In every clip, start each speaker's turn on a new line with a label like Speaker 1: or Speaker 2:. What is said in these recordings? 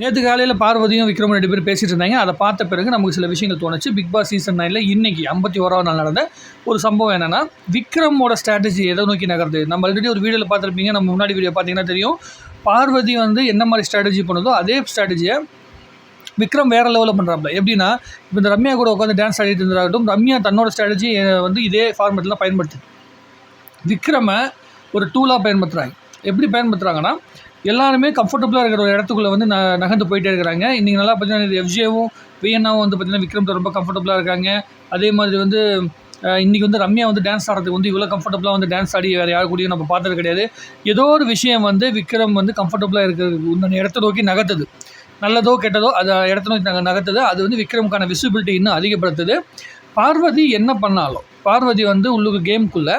Speaker 1: நேற்று காலையில் பார்வதியும் விக்ரம் ரெண்டு பேரும் பேசிட்டு இருந்தாங்க. அதை பார்த்த பிறகு நமக்கு சில விஷயங்கள் தோணுச்சு. பிக் பாஸ் சீசன் நைனில் இன்றைக்கி ஐம்பத்தி ஓராவது நாள் நடந்த ஒரு சம்பவம் என்னென்னா விக்ரமோட ஸ்ட்ராட்டஜி எதை நோக்கி நகருது நம்ம ஆல்ரெடி ஒரு வீடியோவில் பார்த்துருப்பீங்க. நம்ம முன்னாடி வீடியோ பார்த்தீங்கன்னா தெரியும். பார்வதி வந்து என்ன மாதிரி ஸ்ட்ராட்டஜி பண்ணுதோ அதே ஸ்ட்ராட்டஜியை விக்ரம் வேறு லெவலில் பண்ணுறாப்புல எப்படின்னா இப்போ இந்த ரம்யா கூட உட்காந்து டான்ஸ் ஆடிட்டு இருந்தாகட்டும் ரம்யா தன்னோட ஸ்ட்ராட்டஜி வந்து இதே ஃபார்மேட்டில் பயன்படுத்து விக்ரமை ஒரு டூலாக பயன்படுத்துகிறாங்க எப்படி பயன்படுத்துகிறாங்கன்னா எல்லாருமே கம்ஃபர்டபுளாக இருக்கிற ஒரு இடத்துக்குள்ளே வந்து ந நகர்ந்து போயிட்டே இருக்கிறாங்க. இன்றைக்கி நல்லா பார்த்தீங்கன்னா எஃப்ஜேவும் விஎன்னாவும் வந்து பார்த்திங்கன்னா விக்ரம் ரொம்ப கம்ஃபர்டபுளாக இருக்காங்க. அதே மாதிரி வந்து இன்றைக்கி வந்து ரம்யா வந்து டான்ஸ் ஆடுறதுக்கு வந்து இவ்வளோ கம்ஃபர்டபுளாக வந்து டான்ஸ் ஆடி வேறு யார் கூடயும் நம்ம பார்த்தது கிடையாது. ஏதோ ஒரு விஷயம் வந்து விக்ரம் வந்து கம்ஃபர்டபுளாக இருக்கிறது இந்த இடத்த நோக்கி நகர்த்துது. நல்லதோ கெட்டதோ அது இடத்த நோக்கி நகர்த்துது. அது வந்து விக்ரமுக்கான விசிபிலிட்டி இன்னும் அதிகப்படுத்துது. பார்வதி என்ன பண்ணாலும் பார்வதி வந்து உள்ளுக்கு கேம்குள்ளே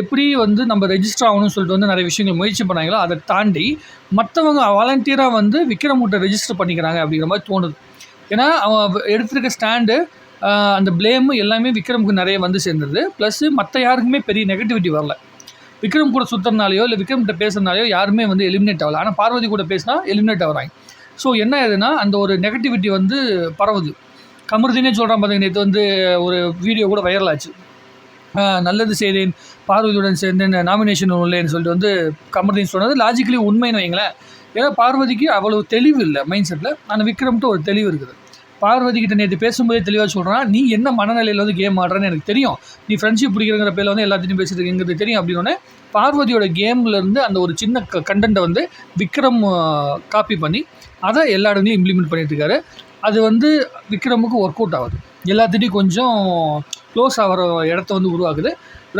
Speaker 1: எப்படி வந்து நம்ம ரெஜிஸ்டர் ஆகணும்னு சொல்லிட்டு வந்து நிறைய விஷயங்கள் முயற்சி பண்ணாங்களோ அதை தாண்டி மற்றவங்க வாலண்டியராக வந்து விக்ரமூட்டை ரெஜிஸ்டர் பண்ணிக்கிறாங்க அப்படிங்கிற மாதிரி தோணுது. ஏன்னா அவன் எடுத்திருக்க ஸ்டாண்டு அந்த பிளேமு எல்லாமே விக்ரமுக்கு நிறைய வந்து சேர்ந்தது. ப்ளஸ்ஸு மற்ற யாருக்குமே பெரிய நெகட்டிவிட்டி வரல. விக்ரம் கூட சுற்றுறனாலையோ இல்லை விக்ரம்கிட்ட பேசுகிறனாலையோ யாருமே வந்து எலிமினேட் ஆகலை. ஆனால் பார்வதி கூட பேசினா எலிமினேட் ஆகிறாங்க. ஸோ என்ன ஆகுதுன்னா அந்த ஒரு நெகட்டிவிட்டி வந்து பரவுது. கமருதினே சொல்கிறான் பார்த்தீங்க நேற்று வந்து ஒரு வீடியோ கூட வைரல் ஆச்சு. நல்லது செய்தேன் பார்வதியுடன் சேர்ந்து நாமினேஷன் உள்ளேன்னு சொல்லிட்டு வந்து கமருதீன் சொன்னது. லாஜிக்கலி உண்மைன்னு வைங்களேன். ஏன்னா பார்வதிக்கு அவ்வளோ தெளிவு இல்லை மைண்ட் செட்டில் ஆனால் விக்ரம்ட்டு ஒரு தெளிவு இருக்குது. பார்வதி கிட்ட நேற்று பேசும்போதே தெளிவாக சொல்கிறான் நீ என்ன மனநிலையில் வந்து கேம் ஆடுறன்னு எனக்கு தெரியும். நீ ஃப்ரெண்ட்ஷிப் பிடிக்கிறங்கிற பேரில் வந்து எல்லாத்தையும் பேசிட்டு இருக்கீங்கிறது தெரியும் அப்படின்னோடனே பார்வதியோட கேம்லேருந்து அந்த ஒரு சின்ன க கண்டென்ட்டை வந்து விக்ரம் காப்பி பண்ணி அதை எல்லா இடங்களையும் இம்ப்ளிமெண்ட் பண்ணிட்டு இருக்காரு. அது வந்து விக்ரமுக்கு ஒர்க் அவுட் ஆகுது. எல்லாத்துட்டையும் கொஞ்சம் க்ளோஸ் ஆகிற இடத்த வந்து உருவாக்குது.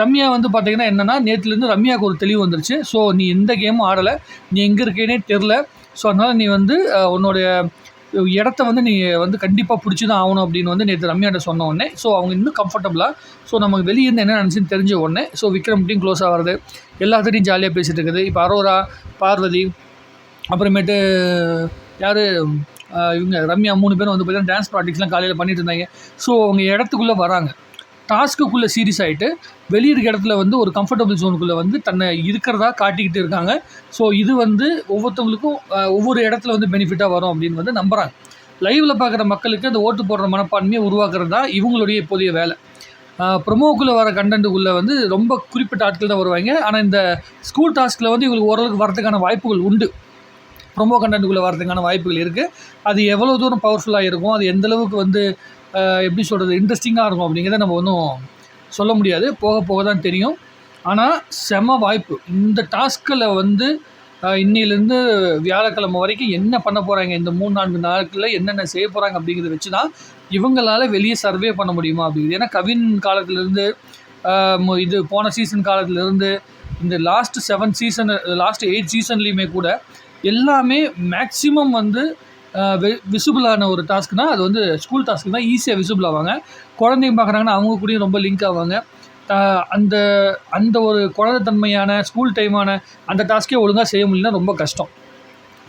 Speaker 1: ரம்யா வந்து பார்த்திங்கன்னா என்னென்னா நேற்றுலேருந்து ரம்யாவுக்கு ஒரு தெளிவு வந்துருச்சு. ஸோ நீ எந்த கேமும் ஆடலை. நீ எங்கே இருக்கேனே தெரில ஸோ அதனால் நீ வந்து உன்னுடைய இடத்த வந்து நீ வந்து கண்டிப்பாக பிடிச்சி தான் ஆகணும் அப்படின்னு வந்து நேற்று ரம்யாட்ட சொன்ன உடனே. ஸோ அவங்க இன்னும் கம்ஃபர்டபுளாக ஸோ நமக்கு வெளியேருந்து என்ன நினச்சின்னு தெரிஞ்ச உடனே ஸோ விக்ரம்கிட்டையும் க்ளோஸ் ஆகிறது எல்லாத்துட்டையும் ஜாலியாக பேசிகிட்டு இருக்குது. இப்போ அரோரா பார்வதி அப்புறமேட்டு யார்? இவங்க ரம்யா மூணு பேரும் வந்து பார்த்தீங்கன்னா டான்ஸ் ப்ராக்டிக்ஸ்லாம் காலையில் பண்ணிட்டு இருந்தாங்க. ஸோ அவங்க இடத்துக்குள்ளே வராங்க. டாஸ்க்குள்ளே சீரியஸ் ஆகிட்டு வெளியிருக்க இடத்துல வந்து ஒரு கம்ஃபர்டபுள் ஜோனுக்குள்ளே வந்து தன்னை இருக்கிறதா காட்டிக்கிட்டு இருக்காங்க. ஸோ இது வந்து ஒவ்வொருத்தவங்களுக்கும் ஒவ்வொரு இடத்துல வந்து பெனிஃபிட்டாக வரும் அப்படின்னு வந்து நம்புகிறாங்க லைவில் பார்க்குற மக்களுக்கு அந்த ஓட்டு போடுற மனப்பான்மையை உருவாக்குறது தான் இவங்களுடைய இப்போதைய வேலை. ப்ரொமோக்குள்ளே வர கண்டென்ட்டுக்குள்ளே வந்து ரொம்ப குறிப்பிட்ட ஆட்கள் தான் வருவாங்க. ஆனால் இந்த ஸ்கூல் டாஸ்கில் வந்து இவங்களுக்கு ஓரளவுக்கு வரதுக்கான வாய்ப்புகள் உண்டு. ப்ரொமோ கண்டென்ட்டுக்குள்ளே வரதுக்கான வாய்ப்புகள் இருக்குது அது எவ்வளோ தூரம் பவர்ஃபுல்லாக இருக்கும்? அது எந்தளவுக்கு வந்து எப்படி சொல்கிறது இன்ட்ரெஸ்டிங்காக இருக்கும் அப்படிங்கிறத நம்ம ஒன்றும் சொல்ல முடியாது. போக போக தான் தெரியும். ஆனால் செம வாய்ப்பு. இந்த டாஸ்கில் வந்து இன்னிலேருந்து வியாழக்கிழமை வரைக்கும் என்ன பண்ண போகிறாங்க இந்த மூணு நான்கு நாட்களில் என்னென்ன செய்ய போகிறாங்க அப்படிங்கிறத வச்சு தான் இவங்களால் வெளியே சர்வே பண்ண முடியுமா அப்படிங்கிறது ஏன்னா கவின் காலத்துலேருந்து இது போன சீசன் காலத்துலேருந்து இந்த last seven season last eight சீசன்லேயுமே கூட எல்லாமே மேக்ஸிமம் வந்து விசிபிளான ஒரு டாஸ்க்னால் அது வந்து ஸ்கூல் டாஸ்க்கு தான் ஈஸியாக விசிபிள் ஆவாங்க. குழந்தைங்க பார்க்குறாங்கன்னா அவங்க கூடயும் ரொம்ப லிங்க் ஆவாங்க. அந்த அந்த ஒரு குழந்தைத்தன்மையான ஸ்கூல் டைமான அந்த டாஸ்க்கே ஒழுங்காக செய்ய முடியலனா ரொம்ப கஷ்டம்.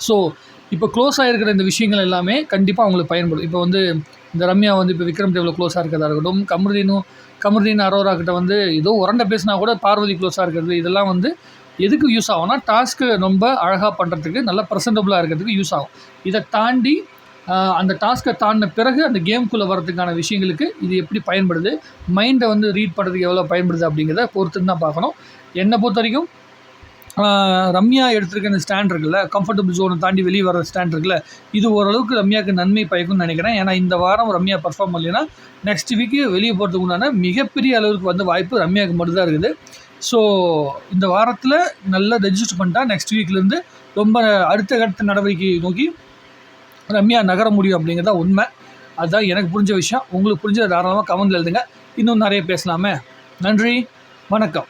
Speaker 1: ஸோ இப்போ க்ளோஸ் ஆகிருக்கிற இந்த விஷயங்கள் எல்லாமே கண்டிப்பாக அவங்களுக்கு பயன்படும். இப்போ வந்து இந்த ரம்யா வந்து இப்போ விக்ரம் டேவில் க்ளோஸாக இருக்கிறதா இருக்கட்டும் கமருதீனும் கமருதீன் அரோரா கிட்ட வந்து ஏதோ உரண்டை பேசினா கூட பார்வதி க்ளோஸாக இருக்கிறது இதெல்லாம் வந்து எதுக்கு யூஸ் ஆகும்னா டாஸ்க்கு ரொம்ப அழகாக பண்ணுறதுக்கு நல்லா ப்ரெசன்டபுளாக இருக்கிறதுக்கு யூஸ் ஆகும். இதை தாண்டி அந்த டாஸ்க்கை தாண்டின பிறகு அந்த கேம்குள்ளே வரதுக்கான விஷயங்களுக்கு இது எப்படி பயன்படுது? மைண்டை வந்து ரீட் பண்ணுறதுக்கு எவ்வளோ பயன்படுது அப்படிங்கிறத பொறுத்துன்னு தான் பார்க்கணும். என்னை பொறுத்த வரைக்கும் ரம்யா எடுத்திருக்க இந்த ஸ்டாண்ட் இருக்குல்ல கம்ஃபர்டபுள் ஜோனை தாண்டி வெளியே வர ஸ்டாண்ட் இருக்குல்ல இது ஓரளவுக்கு ரம்யாவுக்கு நன்மை பயக்கும்னு நினைக்கிறேன். ஏன்னா இந்த வாரம் ரம்யா பர்ஃபார்ம் பண்ணலைன்னா நெக்ஸ்ட் வீக்கு வெளியே போகிறதுக்கு உண்டான மிகப்பெரிய அளவுக்கு வந்து வாய்ப்பு ரம்யாவுக்கு மட்டும்தான் இருக்குது. ஸோ இந்த வாரத்தில் நல்லா ரெஜிஸ்டர் பண்ணிட்டா நெக்ஸ்ட் வீக்லேருந்து ரொம்ப அடுத்த அடுத்த நடவடிக்கை நோக்கி ரம்யா நகர முடியும் அப்படிங்கிறதா உண்மை. அதுதான் எனக்கு புரிஞ்ச விஷயம். உங்களுக்கு புரிஞ்ச தாராளமாக கமெண்டில் எழுதுங்க. இன்னும் நிறைய பேசலாமே. நன்றி. வணக்கம்.